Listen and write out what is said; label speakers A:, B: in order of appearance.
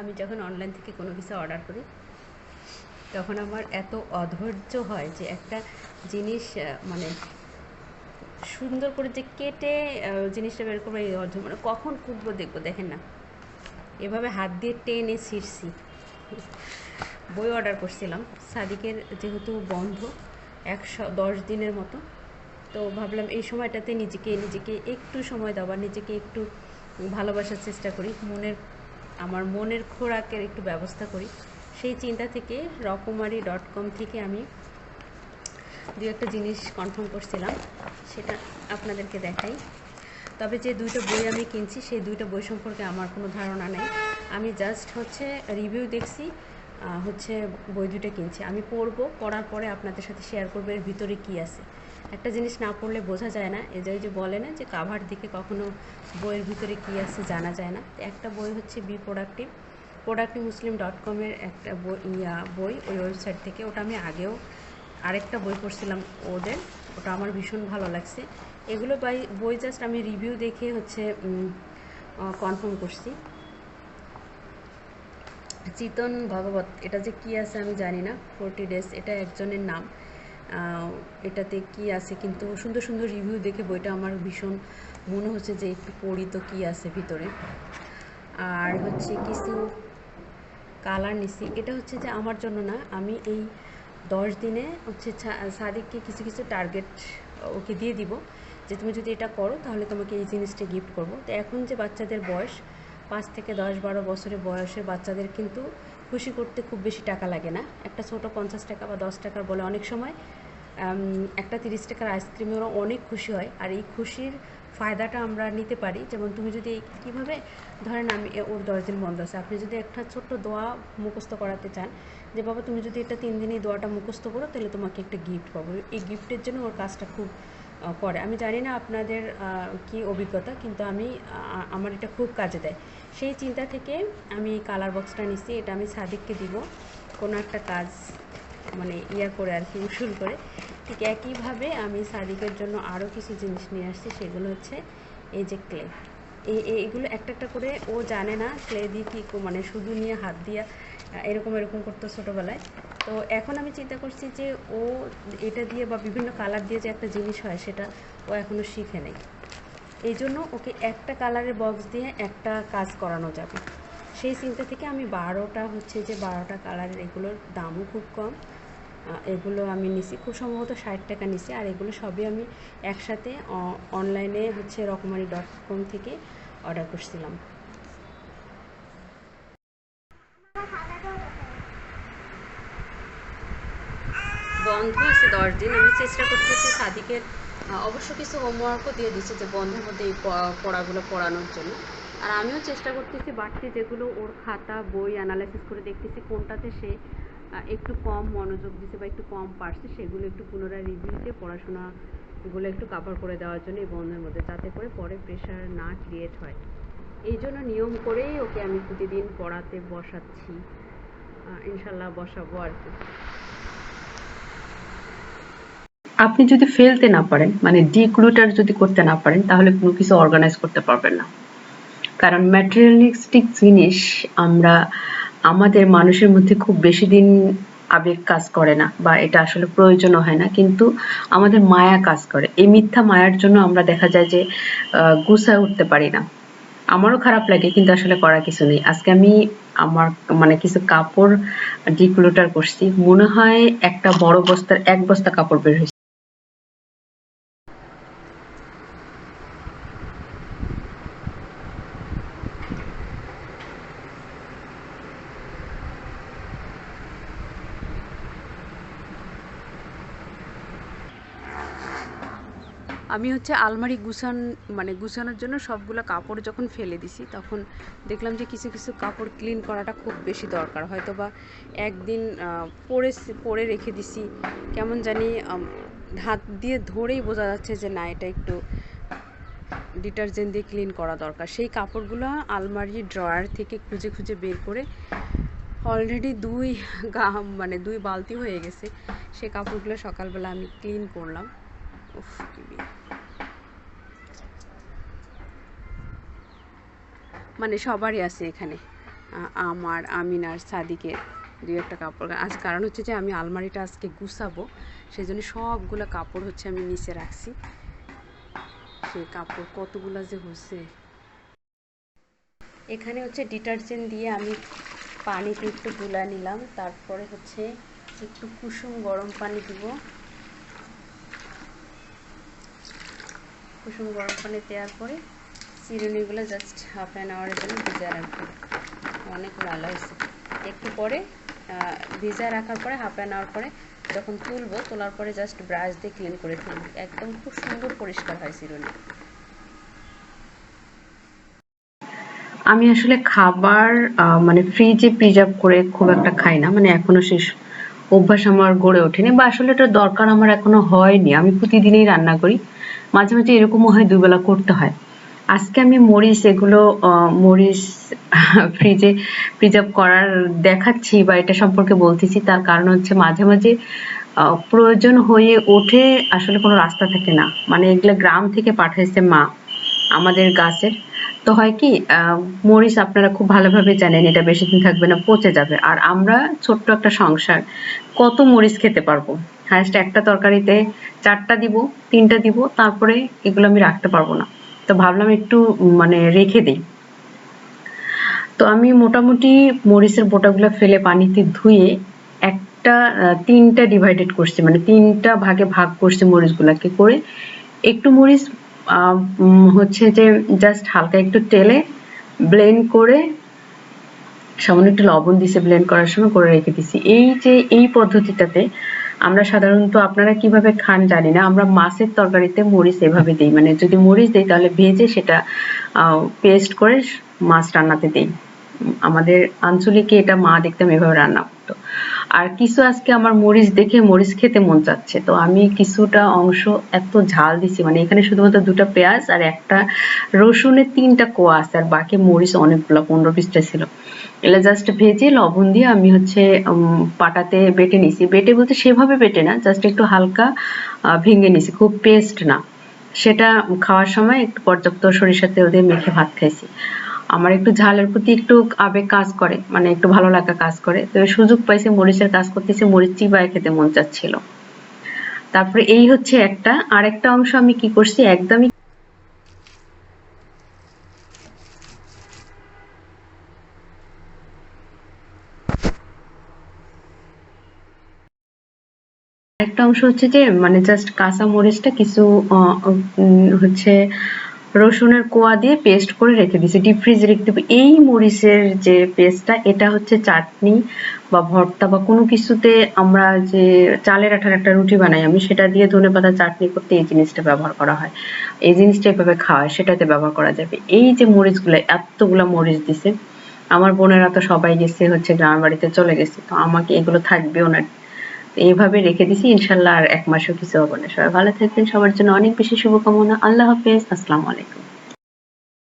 A: আমি যখন অনলাইন থেকে কোনো কিছু অর্ডার করি, তখন আমার এত অধৈর্য হয় যে একটা জিনিস মানে সুন্দর করে যে কেটে জিনিসটা বের করব এই অধৈর্য মানে কখন কুটবো দেখব, দেখেন না। এভাবে হাত দিয়ে টেনে ছিঁড়ছি। বই অর্ডার করছিলাম, সাদিকের যেহেতু বন্ধ, একশো দশ দিনের মতো, তো ভাবলাম এই সময়টাতে নিজেকে নিজেকে একটু সময় দেওয়া নিজেকে একটু ভালোবাসার চেষ্টা করি, মনের আমার মনের খোরাকের একটু ব্যবস্থা করি। সেই চিন্তা থেকে রকমারি ডট কম থেকে আমি দু একটা জিনিস কনফার্ম করছিলাম, সেটা আপনাদেরকে দেখাই। তবে যে দুইটা বই আমি কিনছি, সেই দুইটা বই সম্পর্কে আমার কোনো ধারণা নেই। আমি জাস্ট হচ্ছে রিভিউ দেখছি হচ্ছে বই দুটো কিনছি। আমি পড়ব, পড়ার পরে আপনাদের সাথে শেয়ার করব এর ভিতরে কী আছে। একটা জিনিস না পড়লে বোঝা যায় না ওই যে বলে না যে কাভার দিকে কখনো বইয়ের ভিতরে কী আছে জানা যায় না। একটা বই হচ্ছে be productive productive Muslim dot কমের একটা বই, ইয়া, বই ওই ওয়েবসাইট থেকে। ওটা আমি আগেও আরেকটা বই পড়ছিলাম ওদের। ওটা আমার ভীষণ ভালো লাগছে। এগুলো বাই বই জাস্ট আমি রিভিউ দেখে হচ্ছে কনফার্ম করছি। চিতন ভগবত, এটা যে কি আছে আমি জানি না, ফোরটি ডেজ, এটা একজনের নাম। এটাতে কি আছে কিন্তু সুন্দর সুন্দর রিভিউ দেখে বইটা আমার ভীষণ মনে হচ্ছে যে একটু পড়ি তো কী আছে ভিতরে। আর হচ্ছে কিছু কালার নিছি, এটা হচ্ছে যে আমার জন্য না, আমি এই দশ দিনে হচ্ছে সাদিককে কিছু কিছু টার্গেট ওকে দিয়ে দিব যে তুমি যদি এটা করো তাহলে তোমাকে এই জিনিসটা গিফট করব। তো এখন যে বাচ্চাদের বয়স পাঁচ থেকে দশ বারো বছরের বয়সের বাচ্চাদের কিন্তু খুশি করতে খুব বেশি টাকা লাগে না। একটা ছোট পঞ্চাশ টাকা বা দশ টাকার বলে অনেক সময় একটা তিরিশ টাকার আইসক্রিমে ওরা অনেক খুশি হয়। আর এই খুশির ফায়দাটা আমরা নিতে পারি। যেমন তুমি যদি কীভাবে, ধরেন আমি ওর দশ দিন বন্ধ আছে। আপনি যদি একটা ছোট্ট দোয়া মুখস্থ করাতে চান যে, বাবা, তুমি যদি এটা তিন দিনই দোয়াটা মুখস্থ করো, তাহলে তোমাকে একটা গিফট পাবো। এই গিফটের জন্য ওর কাজটা খুব করে আমি জানি না আপনাদের কি অভিজ্ঞতা, কিন্তু আমি আমার এটা খুব কাজে দেয়। সেই চিন্তা থেকে আমি কালার বক্সটা নিচ্ছি এটা আমি সাদিককে দিব। কোনো একটা কাজ মানে ইয়া করে আর কি, উসুল করে। ঠিক একইভাবে আমি সাদিকের জন্য আরও কিছু জিনিস নিয়ে আসছি, সেগুলো হচ্ছে এই যে ক্লে এই, এই- এগুলো একটা একটা করে ও জানে না ক্লে দিয়ে কী মানে শুধু নিয়ে হাত দিয়ে এরকম এরকম করতো ছোটোবেলায়। তো এখন আমি চিন্তা করছি যে ও এটা দিয়ে বা বিভিন্ন কালার দিয়ে যে একটা জিনিস হয়, সেটা ও এখনও শিখে নেই। এই জন্য ওকে একটা কালারের বক্স দিয়ে একটা কাজ করানো যাবে। সেই চিন্তা থেকে আমি বারোটা হচ্ছে যে বারোটা কালারের এগুলোর দামও খুব কম। এগুলো আমি নিছি, খুব সম্ভবত ষাট টাকা নিছি। আর এগুলো সবই আমি একসাথে অনলাইনে হচ্ছে রকমারি ডট কম থেকে অর্ডার করছিলাম। বন্ধ আছে, দশ দিন। আমি চেষ্টা করতেছি সাদিকের অবশ্য কিছু হোমওয়ার্কও দিয়ে দিচ্ছে যে বন্ধের মধ্যে এই পড়াগুলো পড়ানোর জন্য। আর আমিও চেষ্টা করতেছি বাড়তি যেগুলো ওর খাতা, বই অ্যানালাইসিস করে দেখতেছি কোনটাতে সে একটু কম মনোযোগ দিচ্ছে বা একটু কম পারছে, সেগুলো একটু পুনরায় রিভিউ দিয়ে পড়াশোনাগুলো একটু কাভার করে দেওয়ার জন্য এই বন্ধের মধ্যে, যাতে করে পরে প্রেশার না ক্রিয়েট হয়। এই জন্য নিয়ম করেই ওকে আমি প্রতিদিন পড়াতে বসাচ্ছি। ইনশাল্লাহ বসাবো আর কি।
B: আপনি যদি ফেলতে না পারেন মানে ডিক্লুটার যদি করতে না পারেন, তাহলে কোনো কিছু অর্গানাইজ করতে পারবেন না। কারণ ম্যাটেরিয়ালিস্টিক জিনিস আমরা, আমাদের মানুষের মধ্যে খুব বেশি দিন আবেগ কাজ করে না, বা এটা আসলে প্রয়োজনও হয় না, কিন্তু আমাদের মায়া কাজ করে। এই মিথ্যা মায়ার জন্য আমরা দেখা যায় যে গুছায় উঠতে পারি না। আমারও খারাপ লাগে, কিন্তু আসলে করা কিছু নেই। আজকে আমি আমার মানে কিছু কাপড় ডিক্লুটার করছি। মনে হয় একটা বড় বস্তার, এক বস্তা কাপড় বের হয়েছে।
A: আমি হচ্ছে আলমারি গুছান মানে গুছানোর জন্য সবগুলো কাপড় যখন ফেলে দিছি, তখন দেখলাম যে কিছু কিছু কাপড় ক্লিন করাটা খুব বেশি দরকার। হয়তো বা একদিন পরে পরে রেখে দিছি, কেমন জানি হাত দিয়ে ধরেই বোঝা যাচ্ছে যে না, এটা একটু ডিটারজেন্ট দিয়ে ক্লিন করা দরকার। সেই কাপড়গুলো আলমারি ড্রয়ার থেকে খুঁজে খুঁজে বের করে অলরেডি দুই গা মানে দুই বালতি হয়ে গেছে। সেই কাপড়গুলো সকালবেলা আমি ক্লিন করলাম। উফ কি বি- মানে সবারই আছে এখানে। আমার আমিনার সাদিকের দু একটা কাপড়। আজ কারণ হচ্ছে যে আমি আলমারিটা আজকে গুছাবো সেই জন্য সবগুলো কাপড় হচ্ছে আমি নিচে রাখছি। সেই কাপড় কতগুলো যে হচ্ছে। এখানে হচ্ছে ডিটারজেন্ট দিয়ে আমি পানিতে একটু গুলা নিলাম, তারপরে হচ্ছে একটু কুসুম গরম পানি দিব। কুসুম গরম পানি দেওয়ার পরে চিরুনিগুলো জাস্ট হাফ অ্যান আওয়ারের জন্য ভিজা রাখব। অনেক ভালো হয়েছে। একটু পরে ভিজা রাখার পরে হাফ অ্যান আওয়ার পরে যখন তুলবো, তোলার পরে জাস্ট ব্রাশ দিয়ে ক্লিন করে ফেলব একদম খুব সুন্দর পরিষ্কার হয় চিরুনি
B: আমি আসলে খাবার মানে ফ্রিজে প্রিজার্ভ করে খুব একটা খাই না। মানে এখনও শেষ অভ্যাস আমার গড়ে ওঠেনি বা আসলে এটা দরকার আমার এখনও হয়নি। আমি প্রতিদিনই রান্না করি। মাঝে মাঝে এরকমও হয় দুবেলা করতে হয়। আজকে আমি মরিচ এগুলো মরিচ ফ্রিজে প্রিজার্ভ করার দেখাচ্ছি বা এটা সম্পর্কে বলতেছি। তার কারণ হচ্ছে মাঝে মাঝে প্রয়োজন হয়ে ওঠে আসলে কোনো রাস্তা থাকে না। মানে এগুলো গ্রাম থেকে পাঠাইছে মা আমাদের গাছের তো হয় কি মরিচ আপনারা খুব ভালোভাবে জানেন, এটা বেশি দিন থাকবে না, পচে যাবে। আর আমরা ছোট্ট একটা সংসার, কত মরিচ খেতে পারব? হায়েস্ট একটা তরকারিতে চারটা দিব, তিনটা দিব, তারপরে এগুলো আমি রাখতে পারব না। তো ভাবলাম একটু মানে রেখে দিই। তো আমি মোটামুটি মরিচের বোটাগুলো ফেলে পানিতে ধুয়ে একটা তিনটা ডিভাইডেড করছি মানে তিনটা ভাগে ভাগ করছি মরিচগুলাকে করে। একটু মরিচ হচ্ছে যে জাস্ট হালকা একটু তেলে ব্লেন্ড করে, সামান্য একটু লবণ দিছে ব্লেন্ড করার সময় করে রেখে দিছি। এই যে, এই পদ্ধতিটাতে আমরা সাধারণত আপনারা কীভাবে খান জানি না, আমরা মাছের তরকারিতে মরিচ এভাবে দিই। মানে যদি মরিচ দিই, তাহলে ভেজে সেটা পেস্ট করে মাছ রান্নাতে দিই। আমাদের আঞ্চলিকে এটা মা দেখতাম এভাবে রান্না করতো। আর কিছু আজকে আমার মরিচ দেখে মরিচ খেতে মন চাচ্ছে। তো আমি কিছুটা অংশ এত ঝাল দিছি মানে এখানে শুধুমাত্র দুটো পেঁয়াজ আর একটা রসুনের তিনটা কোয়া আছে, আর বাকি মরিচ অনেকগুলো, পনেরো বিশটা ছিল। এগুলো জাস্ট ভেজে লবণ দিয়ে আমি হচ্ছে পাটাতে বেটে নিছি। বেটে বলতে সেভাবে বেটে না জাস্ট একটু হালকা ভেঙে নিছি, খুব পেস্ট না। সেটা খাওয়ার সময় একটু পর্যাপ্ত সরিষার তেল দিয়ে মেখে ভাত খাইছি। আমার একটু ঝালের প্রতি একটু আবেগ কাজ করে মানে একটু ভালো লাগা কাজ করে। তো সুযোগ পাইছে, মরিচের কাজ করতেছে, মরিচ চিবায় খেতে মন চাচ্ছিল। তারপরে এই হচ্ছে একটা। আরেকটা অংশ আমি কি করছি, একদমই একটা অংশ হচ্ছে যে মানে জাস্ট কাঁচা মরিচটা কিছু হচ্ছে রসুনের কোয়া দিয়ে পেস্ট করে রেখে দিয়েছি ডিপ ফ্রিজে রেখে দেবো। এই মরিচের যে পেস্টটা এটা হচ্ছে চাটনি বা ভর্তা বা কোনো কিছুতে আমরা যে চালের আঠার একটা রুটি বানাই, আমি সেটা দিয়ে ধনে পাতা চাটনি করতে এই জিনিসটা ব্যবহার করা হয়। এই জিনিসটা এভাবে খাওয়া সেটাতে ব্যবহার করা যাবে। এই যে মরিচগুলো, এতগুলা মরিচ দিছে, আমার বোনেরা তো সবাই গেছে হচ্ছে গ্রামের বাড়িতে চলে গেছে, তো আমাকে এগুলো থাকবেও না। এইভাবে রেখে দিছি। ইনশাল্লাহ আর এক মাসও কিছু হবে না। সবাই ভালো থাকবেন। সবার জন্য অনেক বেশি শুভকামনা। আল্লাহ হাফেজ। আসসালামু আলাইকুম।